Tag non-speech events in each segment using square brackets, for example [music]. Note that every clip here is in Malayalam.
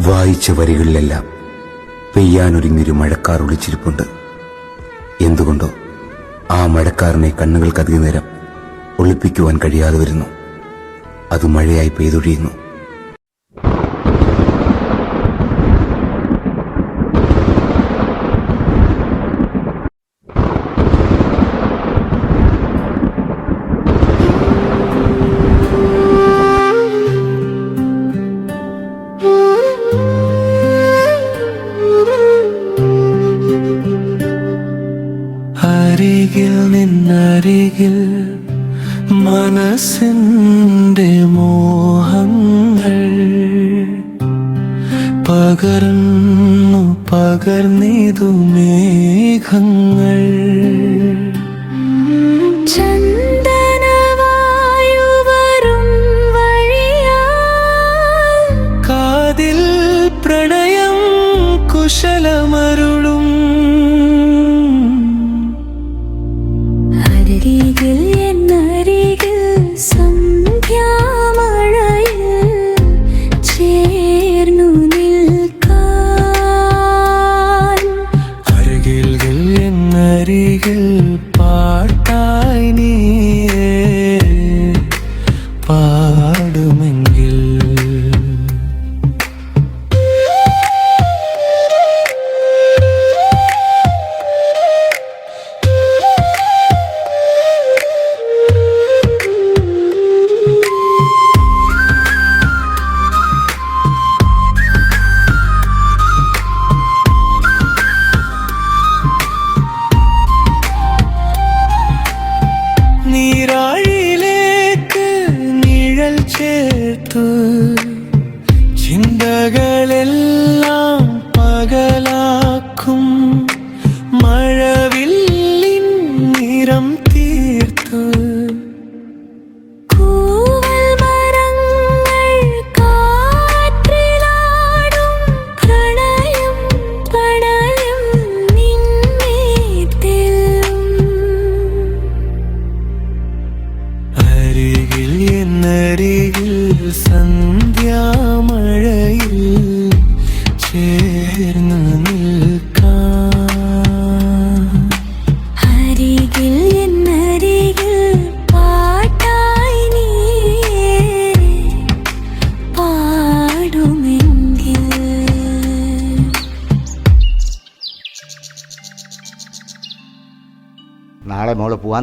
വായിച്ച വരികളിലെല്ലാം പെയ്യാനൊരുങ്ങിയൊരു മഴക്കാർ ഒളിച്ചിരിപ്പുണ്ട്. എന്തുകൊണ്ടോ ആ മഴക്കാരനെ കണ്ണുകൾക്കധികം നേരം ഒളിപ്പിക്കുവാൻ കഴിയാതെ വരുന്നു. അത് മഴയായി പെയ്തൊഴിയുന്നു.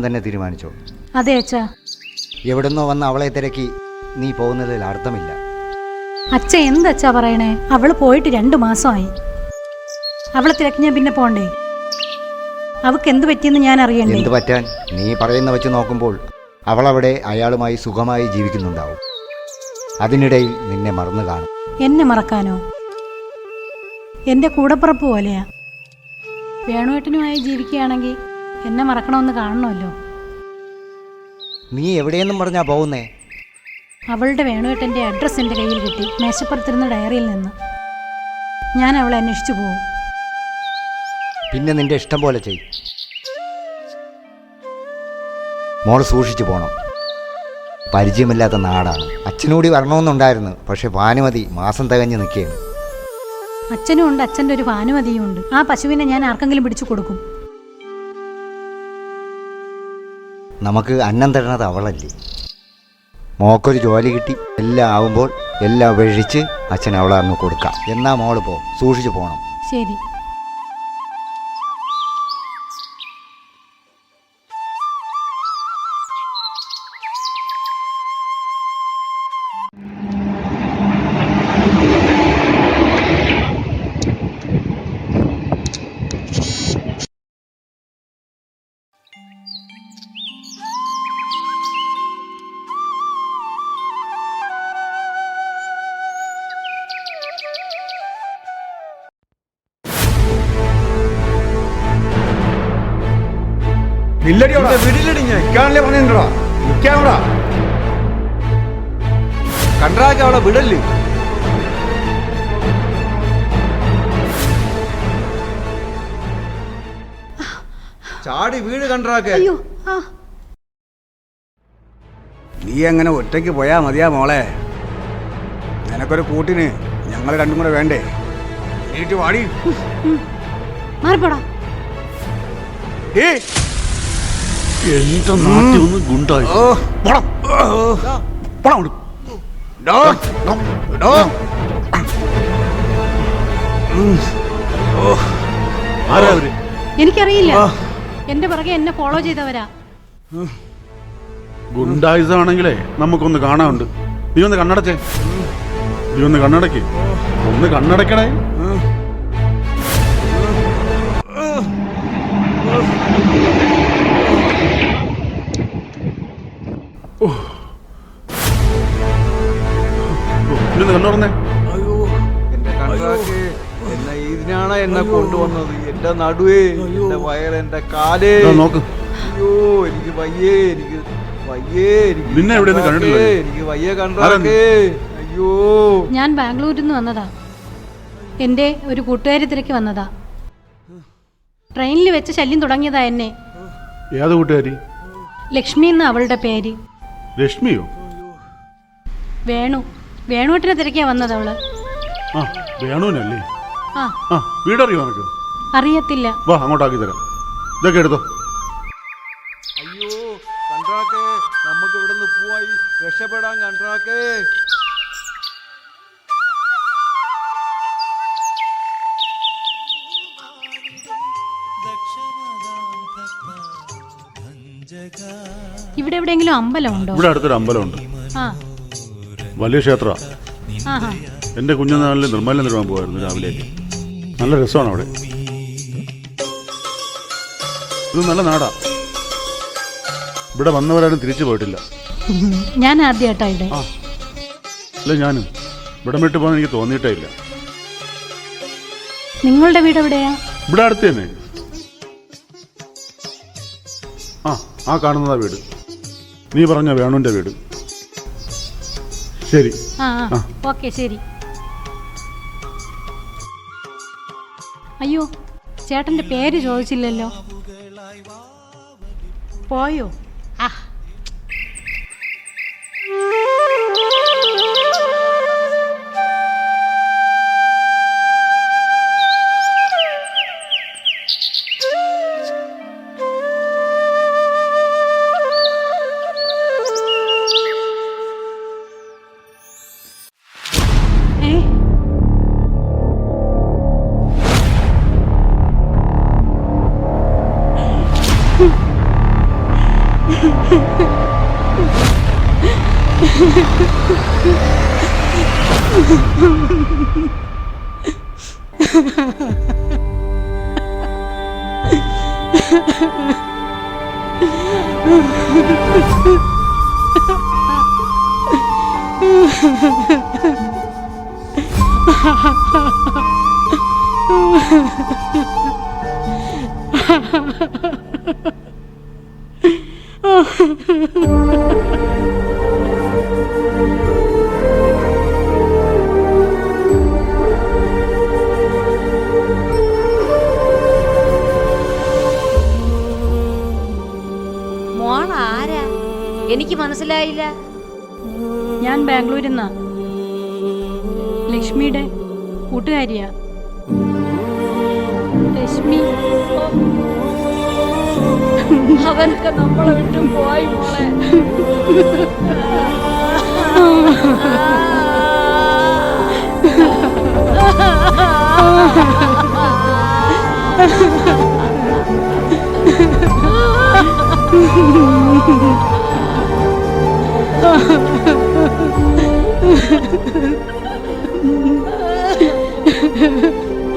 തന്നെ തീരുമാനിച്ചോ? അതെ അച്ഛാ. എവിടുന്നോ വന്ന് അവളെ തിരക്കി നീ പോകുന്നതിൽ അർത്ഥമില്ല. അച്ഛ എന്തച്ഛാ പറയണേ? അവൾ പോയിട്ട് രണ്ടു മാസമായി. അവളെ തിരക്കി ഞാൻ പിന്നെ പോണ്ടേ? അവക്ക് എന്ത് പറ്റിയെന്ന് ഞാൻ അറിയണ്ടേ? എന്ത് പറ്റാൻ? നീ പറയുന്ന വെച്ച് നോക്കുമ്പോൾ അവളവിടെ അയാളുമായി സുഖമായി ജീവിക്കുന്നുണ്ടാവും. അതിനിടയിൽ നിന്നെ മറന്നു കാണും. എന്നെ മറക്കാനോ? എന്റെ കൂടപ്പുറപ്പ് പോലെയാ. വേണുവേട്ടനുമായി ജീവിക്കുകയാണെങ്കിൽ എന്നെ മറക്കണമെന്ന് കാണണമല്ലോ. നീ എവിടെയെന്നും പറഞ്ഞാ പോകുന്നേ അവളുടെ വേണുവേട്ടന്റെ അഡ്രസ്സ് എന്റെ കയ്യിൽ കിട്ടി. മേശപ്പുറത്തിരുന്ന ഡയറിയിൽ നിന്ന്. ഞാൻ അവളെ അന്വേഷിച്ചു പോകും പിന്നെ നിന്റെ ഇഷ്ടം പോലെ ചെയ്. മോൾ സൂക്ഷിച്ചു പോണം. പരിചയമില്ലാത്ത നാടാണ്. അച്ഛനൂടി വരണമെന്നുണ്ടായിരുന്നു. പക്ഷെ ഭാനുമതി മാസം തികഞ്ഞ് നിൽക്കുകയാണ് അച്ഛനും ഉണ്ട് അച്ഛന്റെ ഒരു ഭാനുമതിയും ഉണ്ട്. ആ പശുവിനെ ഞാൻ ആർക്കെങ്കിലും പിടിച്ചു കൊടുക്കും. നമുക്ക് അന്നം തരണത് അവളല്ലേ? മോക്കൊരു ജോലി കിട്ടി. എല്ലാം ആവുമ്പോൾ എല്ലാം ഉപേക്ഷിച്ച് അച്ഛൻ അവളെ അങ്ങ് കൊടുക്കാം. എന്നാ മോൾ പോ. സൂക്ഷിച്ചു പോകണം ശരി. വീട്ടിലിടി ഞാൻ. ഇക്കാണല്ലേ പറഞ്ഞിട്ടുണ്ടോ നിക്കാവിടാ കണ്ടറാക്ക അവിടെ വിടല്ലേ? ചാടി വീട് കണ്ടറാക്കെ. അയ്യോ നീ അങ്ങനെ ഒറ്റയ്ക്ക് പോയാ മതിയാ മോളെ? നിനക്കൊരു കൂട്ടിന് ഞങ്ങൾ രണ്ടും കൂടെ വേണ്ടേ? നീട്ട് വാടി. മാറിപ്പോടാ. ഏ എന്റെ നാട്ടിൽ ഒന്ന് ഗുണ്ടായി. ഓ. പോടാ. പോടാ അങ്ങോട്ട്. ഡോ, ഡോ, ഡോ. ആരാ അവർ? എനിക്കറിയില്ല. എന്റെ പുറകെ എന്നെ ഫോളോ ചെയ്തവരാ. ഗുണ്ടായിസ് ആണെങ്കിലേ നമുക്കൊന്ന് കാണാനുണ്ട്. നീ ഒന്ന് കണ്ണടച്ചേ. നീ ഒന്ന് കണ്ണടക്ക്. ഒന്ന് കണ്ണടക്കണേ. ഓ, നീ അയ്യോ എന്റെ കൺട്രാക്ക് എന്നെ ഇതിനാണ് എന്നെ കൊണ്ടുവന്നത്. എന്റെ നടുവേ എന്റെ വയർ എന്റെ കാലേ. നോക്ക്. അയ്യോ എനിക്ക് വയ്യേ എനിക്ക് വയ്യേ എനിക്ക് നിന്നെ എവിടെയൊന്നും കണ്ടിട്ടില്ല. എനിക്ക് വയ്യ കൺട്രാക്കേ അയ്യോ. ഞാൻ ബാംഗ്ലൂരിൽ നിന്ന് വന്നതാ. എന്റെ ഒരു കൂട്ടുകാരി തിരക്ക് വന്നതാ. ട്രെയിനിൽ വെച്ച് ശല്യം തുടങ്ങിയതാ എന്നെ. ഏത് കൂട്ടുകാരി? ലക്ഷ്മി എന്ന അവളുടെ പേര്. ലക്ഷ്മിയോ? വേണു. വേണുവട്ടിനെ തിരക്കിയാ വന്നത് അവൾ. ആ വേണുവിനല്ലേ? ആ. ആ വീടറിയോ നിനക്ക്? അറിയത്തില്ല. വാ അങ്ങോട്ടാക്കി തരാം. ഇതൊക്കെ എടുത്തോ. അയ്യോ കൺട്രാക്കേ നമുക്ക് ഇവിടെ നിന്ന് പോവായി രക്ഷപ്പെടാൻ ഇവിടെ എവിടെയെങ്കിലും അമ്പലം ഉണ്ടോ? ഇവിടെ അടുത്തൊരു അമ്പലമുണ്ട്. ആ. വലിയ ക്ഷേത്ര എന്റെ എന്റെ കുഞ്ഞുനാളിൽ നിർമ്മല തരുവാൻ പോകുമായിരുന്നു രാവിലെ നല്ല രസമാണ് അവിടെ. ഇത് നല്ല നാടാ. ഇവിടെ വന്നവരാരും തിരിച്ചു പോയിട്ടില്ല. ഞാൻ ആദ്യമായിട്ടാ ഇവിടെ. അല്ല ഞാനും. ഇവിടെ വിട്ട് പോകാൻ എനിക്ക് തോന്നിയിട്ടേ ഇല്ല. നിങ്ങളുടെ വീട് എവിടെയാ? ഇവിടെ അടുത്ത് തന്നെ. ആ ആ കാണുന്നതാ വീട്. നീ പറഞ്ഞ വേണുവിന്റെ വീട്. ശരി. ആ ആ. ആ. ഓക്കെ ശരി. അയ്യോ ചേട്ടന്റെ പേര് ചോദിച്ചില്ലല്ലോ. പോയോ? ആ. മോൾ [laughs] എനിക്ക് മനസ്സിലായില്ല. ഞാൻ ബാംഗ്ലൂരിൽ നിന്നാ ലക്ഷ്മിയുടെ കൂട്ടുകാരിയാ. ലക്ഷ്മി അവനൊക്കെ നമ്മളെ വിട്ടും പോയി മോളെ.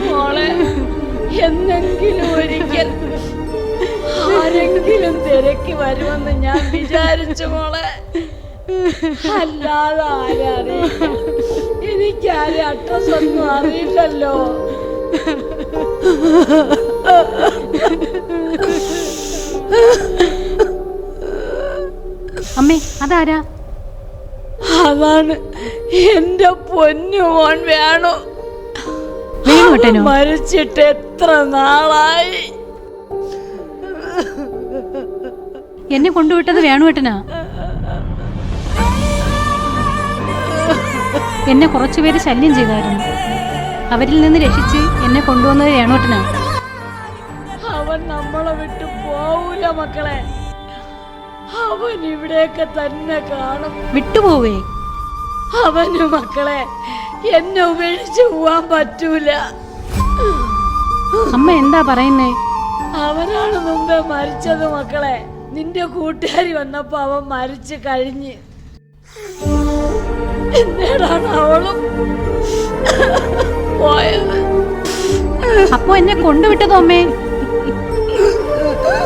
മോളെ എന്നെങ്കിലും ഒരിക്കൽ ആരെങ്കിലും തിരക്കി വരുമെന്ന് ഞാൻ വിചാരിച്ചു മോളെ. അല്ലാതെ ആരറിയില്ല എനിക്കാരെ അഡ്രസ് ഒന്നും അറിയില്ലല്ലോ. അമ്മേ അതാരാ? അതാണ് എന്റെ പൊന്നു വേണോ. മരിച്ചിട്ട് എത്ര നാളായി? എന്നെ കൊണ്ടുവിട്ടത് വേണുവേട്ടനാ എന്നെ കുറച്ചുപേര് ശല്യം ചെയ്തായിരുന്നു. അവരിൽ നിന്ന് രക്ഷിച്ച് എന്നെ കൊണ്ടുവന്നത് വേണുവേട്ടനാ അവൻ നമ്മളെ വിട്ടു പോവൂല മക്കളെ. അവൻ ഇവിടെയൊക്കെ തന്നെ കാണും. വിട്ടുപോവേ. അവന് മക്കളെ എന്നെ ഉപേക്ഷിച്ച് പോവാൻ പറ്റൂല. അമ്മ എന്താ പറയുന്നേ? അവനാണ് മുമ്പേ മരിച്ചത് മക്കളെ. നിന്റെ കൂട്ടുകാരി വന്നപ്പോ അവൻ മരിച്ചു കഴിഞ്ഞ്. എന്നേടാണ് അവളും പോയത്. അപ്പോ എന്നെ കൊണ്ടുവിട്ടതോ അമ്മേ?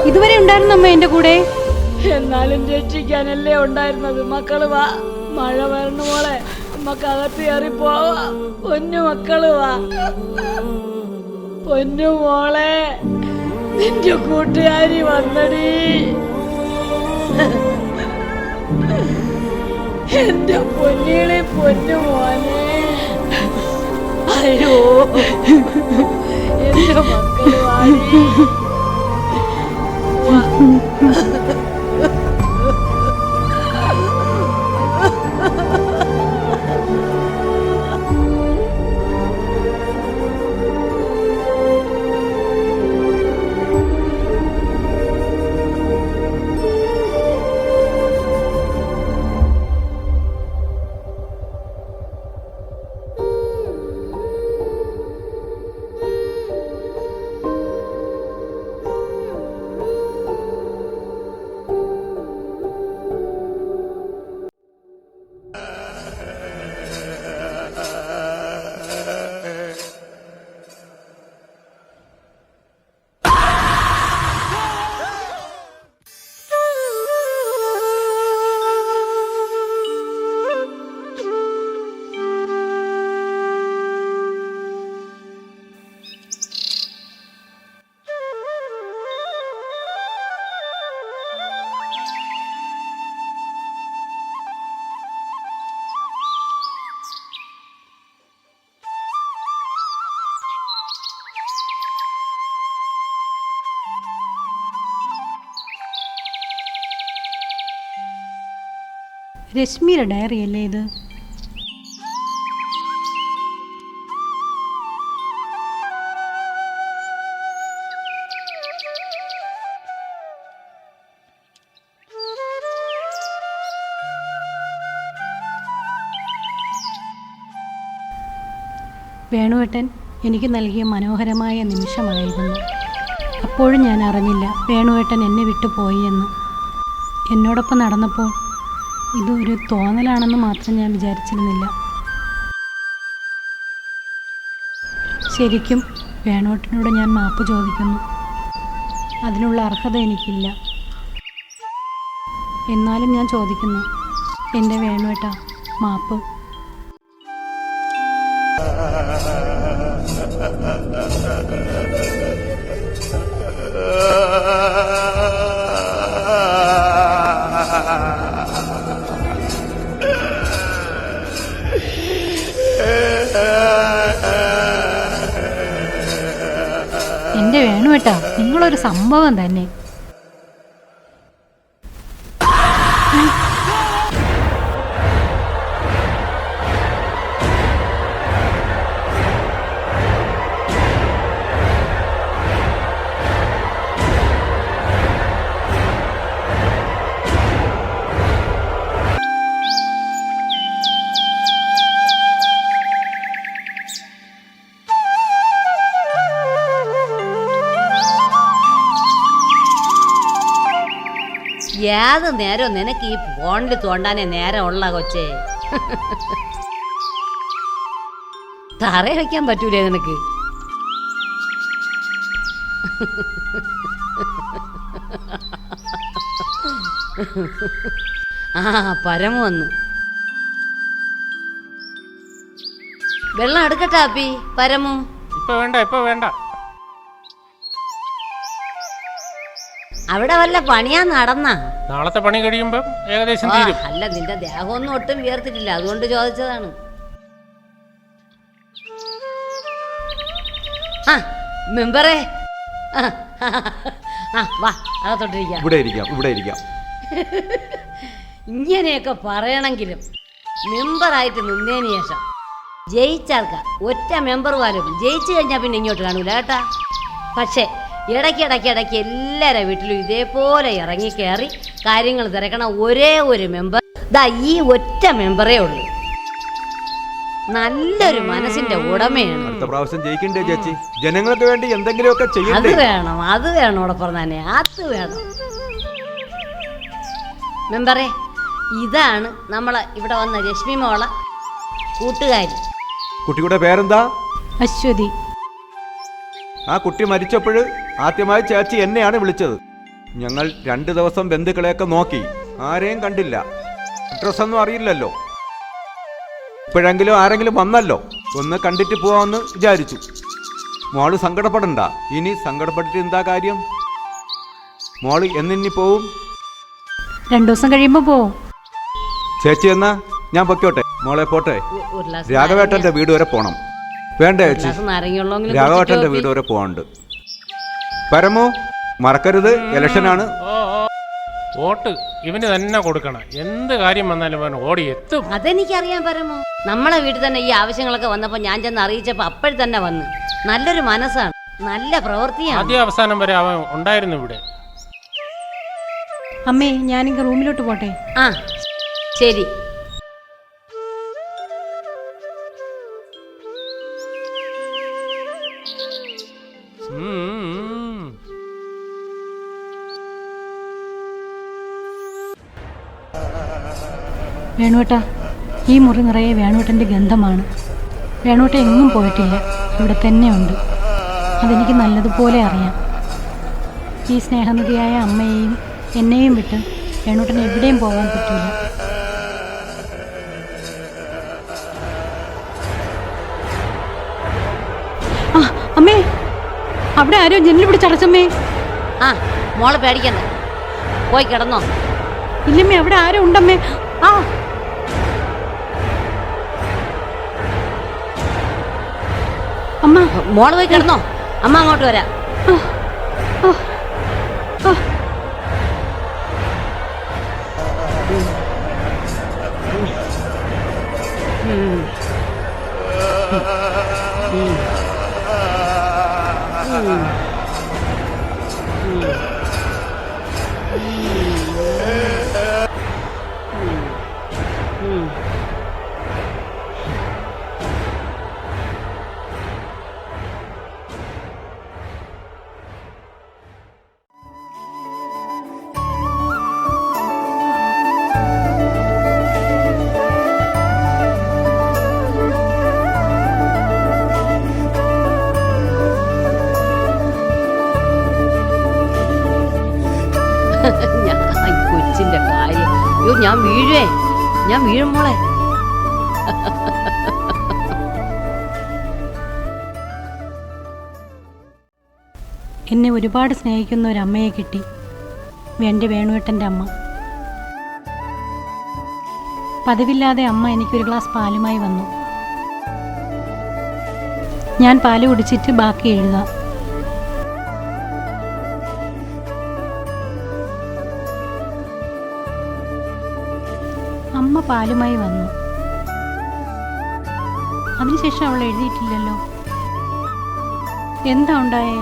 ഇതുവരെ ഉണ്ടായിരുന്നു അമ്മ എന്റെ കൂടെ? എന്നാലും രക്ഷിക്കാനല്ലേ ഉണ്ടായിരുന്നത്? മക്കൾ വാ. മഴ വരണ മോളെ. നമുക്ക് അകത്ത് കയറി പോവാ. പൊന്നു മക്കൾ വാ. പൊന്നു മോളെ. നിന്റെ കൂട്ടുകാരി വന്നടി. എന്റെ പൊന്നിളി പൊന്നു മോനെ. അയ്യോ. എന്റെ മക്കൾ വാടി. രശ്മിയുടെ ഡയറി അല്ലേ ഇത്? വേണുവേട്ടൻ എനിക്ക് നൽകിയ മനോഹരമായ നിമിഷമായിരുന്നു. അപ്പോഴും ഞാൻ അറിഞ്ഞില്ല വേണുവേട്ടൻ എന്നെ വിട്ടുപോയി എന്ന്. എന്നോടൊപ്പം നടന്നപ്പോൾ ഇത് ഒരു തോന്നലാണെന്ന് മാത്രം ഞാൻ വിചാരിച്ചിരുന്നില്ല. ശരിക്കും വേണോട്ടിനോട് ഞാൻ മാപ്പ് ചോദിക്കുന്നു. അതിനുള്ള അർഹത എനിക്കില്ല. എന്നാലും ഞാൻ ചോദിക്കുന്നു എന്റെ വേണുവേട്ട മാപ്പ് വേണുവേട്ടാ നിങ്ങളൊരു സംഭവം തന്നെ. ഏത് നേരം നിനക്ക് ഈ ഫോണിൽ തോണ്ടാനേ നേരം ഉള്ള കൊച്ചേ. തറ വയ്ക്കാൻ പറ്റൂലേ നിനക്ക്? ആ പരമ വന്ന്. വെള്ളം എടുക്കട്ടെ അപ്പി. പരമു. ഇപ്പൊ വേണ്ട ഇപ്പൊ വേണ്ട. അവിടെ വല്ല പണിയാ നടന്ന? നാളത്തെ പണി കഴിയുമ്പോ ഏകദേശം തീരും. അല്ല നിന്റെ ദേഹമൊന്നും ഒട്ടും വിയർത്തിട്ടില്ല. അതുകൊണ്ട് ചോദിച്ചതാണ്. ആ മെമ്പറേ. ആ, ആ വാ അകത്തോട്ടിരിക്കാം ഇവിടെ ഇരിക്കാം ഇവിടെ ഇരിക്കാം. ഇങ്ങനെയൊക്കെ പറയണമെങ്കിലും മെമ്പറായിട്ട് നിന്നതിന് ശേഷം ജയിച്ചാൽക്ക. ഒറ്റ മെമ്പർ പോലും. ജയിച്ചു കഴിഞ്ഞാൽ പിന്നെ ഇങ്ങോട്ട് കാണൂല കേട്ടാ? പക്ഷേ ഇടയ്ക്ക് ഇടയ്ക്ക് ഇടയ്ക്ക് എല്ലാവരുടെ വീട്ടിലും ഇതേപോലെ ഇറങ്ങി കയറി കാര്യങ്ങൾ തിരക്കണ ഒരേ ഒരു മെമ്പർ ദാ ഈ ഒറ്റ മെമ്പറേ ഉള്ളൂ. നല്ലൊരു മനസ്സിന്റെ ഉടമയാണ്. അടുത്ത പ്രാവശ്യം ജയിക്കണ്ടേ ചേച്ചി? ജനങ്ങൾക്ക് വേണ്ടി എന്തെങ്കിലുമൊക്കെ അത് ചെയ്യണ്ടേ വേണം അത് വേണം ഇവിടെ പറഞ്ഞേ അത് വേണം. മെമ്പറേ ഇതാണ് നമ്മളെ ഇവിടെ വന്ന രശ്മി മോള കൂട്ടുകാരി. കുട്ടിയുടെ പേരെന്താ? അശ്വതി. ആ കുട്ടി മരിച്ചപ്പോൾ ആദ്യമായി ചേച്ചി എന്നെയാണ് വിളിച്ചത്. ഞങ്ങൾ രണ്ട് ദിവസം ബന്ധുക്കളെയൊക്കെ നോക്കി. ആരെയും കണ്ടില്ല. അഡ്രസ് ഒന്നും അറിയില്ലല്ലോ. ഇപ്പോഴെങ്കിലും ആരെങ്കിലും വന്നല്ലോ. ഒന്ന് കണ്ടിട്ട് പോവാമെന്ന് വിചാരിച്ചു. മോൾ സങ്കടപ്പെടണ്ട. ഇനി സങ്കടപ്പെട്ടിട്ട് എന്താ കാര്യം? മോൾ എന്നിനി പോവും? രണ്ടു ദിവസം കഴിയുമ്പോ പോവും. ചേച്ചി എന്നാ? ഞാൻ പൊക്കോട്ടെ മോളെ പോട്ടെ. രാഘവേട്ടന്റെ വീട് വരെ പോണം. വേണ്ട ചേച്ചി? രാഘവേട്ടന്റെ വീട് വരെ പോവാണ്ട് പരമു മറക്കരുത്. ഇലക്ഷനാണ്. വോട്ട് ഇവന് തന്നെ കൊടുക്കണം. എന്ത് കാര്യം വന്നാലും അവൻ ഓടി എത്തും. അതെനിക്കറിയാൻ പരമോ. നമ്മളെ വീട്ടിൽ തന്നെ ഈ ആവശ്യങ്ങളൊക്കെ വന്നപ്പോൾ ഞാൻ ചെന്ന് അറിയിച്ചപ്പോൾ അപ്പോഴ തന്നെ വന്ന്. നല്ലൊരു മനസ്സാണ്. നല്ല പ്രവൃത്തിയാണ്. ആദ്യ അവസാനം വരെ അവൻ ഉണ്ടായിരുന്നു ഇവിടെ. അമ്മേ ഞാനിങ്ങ് റൂമിലോട്ട് പോട്ടെ? ആ ശരി. ഉം. വേണുവേട്ടാ ഈ മുറി നിറയെ വേണുവേട്ടന്റെ ഗന്ധമാണ്. വേണുവേട്ട എങ്ങും പോയിട്ടില്ല. ഇവിടെ തന്നെയുണ്ട് അതെനിക്ക് നല്ലതുപോലെ അറിയാം. ഈ സ്നേഹനിധിയായ അമ്മയെയും എന്നെയും വിട്ട് വേണുവേട്ടന് എവിടെയും പോകാൻ പറ്റില്ല ആ അമ്മേ അവിടെ ആരോ ജനൽ പിടിച്ചടച്ചമ്മേ ആ മോളെ പേടിക്കണ്ട. പോയി കിടന്നോ. ഇല്ലമ്മേ അവിടെ ആരോ ഉണ്ടമ്മേ. ആ അമ്മ മോൾ പോയി കിടന്നോ. അമ്മ അങ്ങോട്ട് വരാം. ഞാൻ വീഴേ ഞാൻ വീഴും മോളെ. എന്നെ ഒരുപാട് സ്നേഹിക്കുന്ന ഒരു അമ്മയെ കിട്ടി. എന്റെ വേണുവേട്ടന്റെ അമ്മ. പതിവില്ലാതെ അമ്മ എനിക്കൊരു ഗ്ലാസ് പാലുമായി വന്നു. ഞാൻ പാൽ കുടിച്ചിട്ട് ബാക്കി എഴുതാം. അമ്മ പാലുമായി വന്നു. അതിനുശേഷം അവൾ എഴുതിയിട്ടില്ലല്ലോ. എന്താ ഉണ്ടായേ?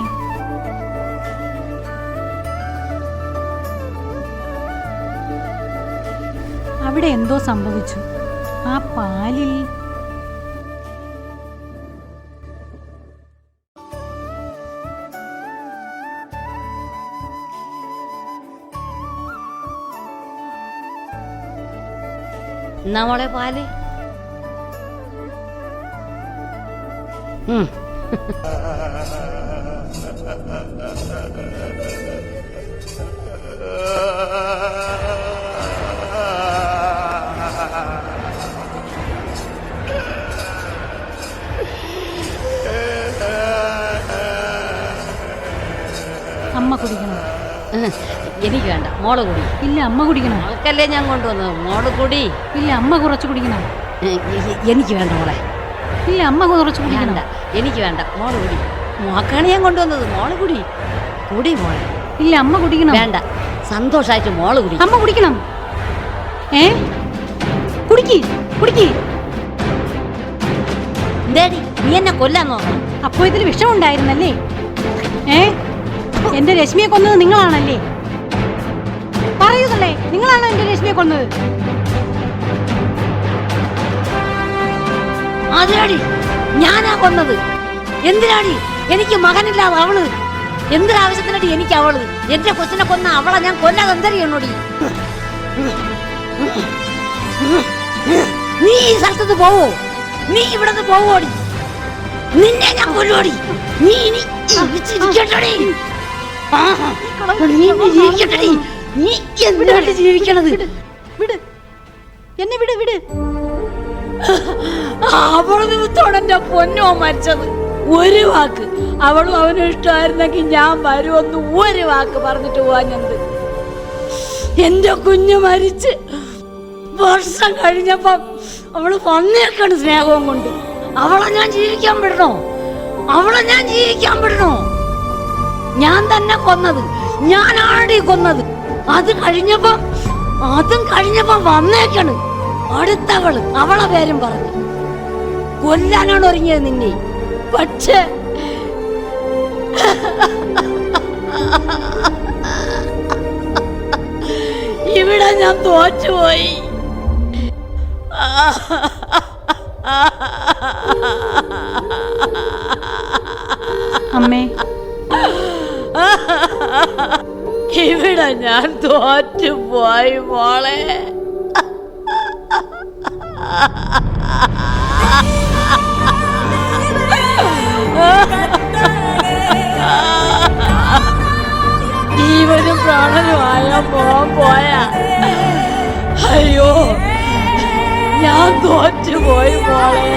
അവിടെ എന്തോ സംഭവിച്ചു. ആ പാലിൽ എന്നാ മോളെ പാൽ ഉം. എനിക്ക് വേണ്ട. മോൾ കുടി. ഇല്ല അമ്മ കുടിക്കണം. മോൾക്കല്ലേ ഞാൻ കൊണ്ടുവന്നത്? മോൾ കുടി. ഇല്ല അമ്മ കുറച്ച് കുടിക്കണം. എനിക്ക് വേണ്ട മോളെ. ഇല്ല അമ്മ കുറച്ച് കുടിക്കണ്ട എനിക്ക് വേണ്ട. മോൾ കുടി. മോക്കാണ് ഞാൻ കൊണ്ടുവന്നത്. മോൾ കുടി. കുടി മോളെ. ഇല്ല അമ്മ കുടിക്കണം. വേണ്ട. സന്തോഷായിട്ട് മോൾ കുടി. അമ്മ കുടിക്കണം. ഏ? കുടിക്ക് കുടിക്ക്. ഡാഡി നീ എന്നെ കൊല്ലാൻ നോക്കണം അപ്പോ ഇതിൽ വിഷമുണ്ടായിരുന്നല്ലേ? ഏ? എന്റെ രശ്മിയെ കൊന്നത് നിങ്ങളാണല്ലേ? പറയുന്നല്ലേ നിങ്ങളാണോ എന്റെ ലക്ഷ്മിയെ കൊന്നത്? അതിനാടി ഞാനാ കൊന്നത്? എന്തിനാടി? എനിക്ക് മകനില്ലാതെ അവൾ. എന്തിനാവശ്യത്തിനടി എനിക്ക് അവൾ? എന്റെ കൊച്ചിനെ കൊന്ന അവളെ ഞാൻ കൊല്ലാതെ എന്തറിയണോടി നീ ഈ സ്ഥലത്തുനിന്ന് പോവോ? നീ ഇവിടെ നിന്ന് പോവോടി? നിന്നെ ഞാൻ കൊല്ലോടി നീ ഇനി ജീവിച്ചിരിക്കട്ടടി. നീ ജീവിക്കട്ടടി നീ എന്താണ് ജീവിക്കണത്? വിട് എന്നെ വിട് വിട്. എന്റെ പൊന്നോ മരിച്ചത്. ഒരു വാക്ക്. അവളും അവനും ഇഷ്ടമായിരുന്നെങ്കിൽ ഞാൻ വരുമെന്ന് ഒരു വാക്ക് പറഞ്ഞിട്ട് പോവാഞ്ഞത് എന്റെ കുഞ്ഞ് മരിച്ച് വർഷം കഴിഞ്ഞപ്പം അവൾ വന്നേക്കാണ് സ്നേഹവും കൊണ്ട്. അവളെ ഞാൻ ജീവിക്കാൻ വിടണോ? അവളെ ഞാൻ ജീവിക്കാൻ വിടണോ? ഞാൻ തന്നെ കൊന്നത്. ഞാനാണടി കൊന്നത്. അത് കഴിഞ്ഞപ്പോ അതും കഴിഞ്ഞപ്പോ വന്നേക്കാണ്. അടുത്തവൾ അവളെ പേരും പറഞ്ഞു. കൊല്ലാനാണ് ഒരുങ്ങിയത് നിന്നെ. പക്ഷേ ഇവിടെ ഞാൻ തോറ്റുപോയി. അമ്മേ ഞാൻ തോറ്റുപോയി മോളെ. ജീവനും പ്രാണനുമായ മോൻ പോയ. അയ്യോ ഞാൻ തോറ്റുപോയി മോളെ.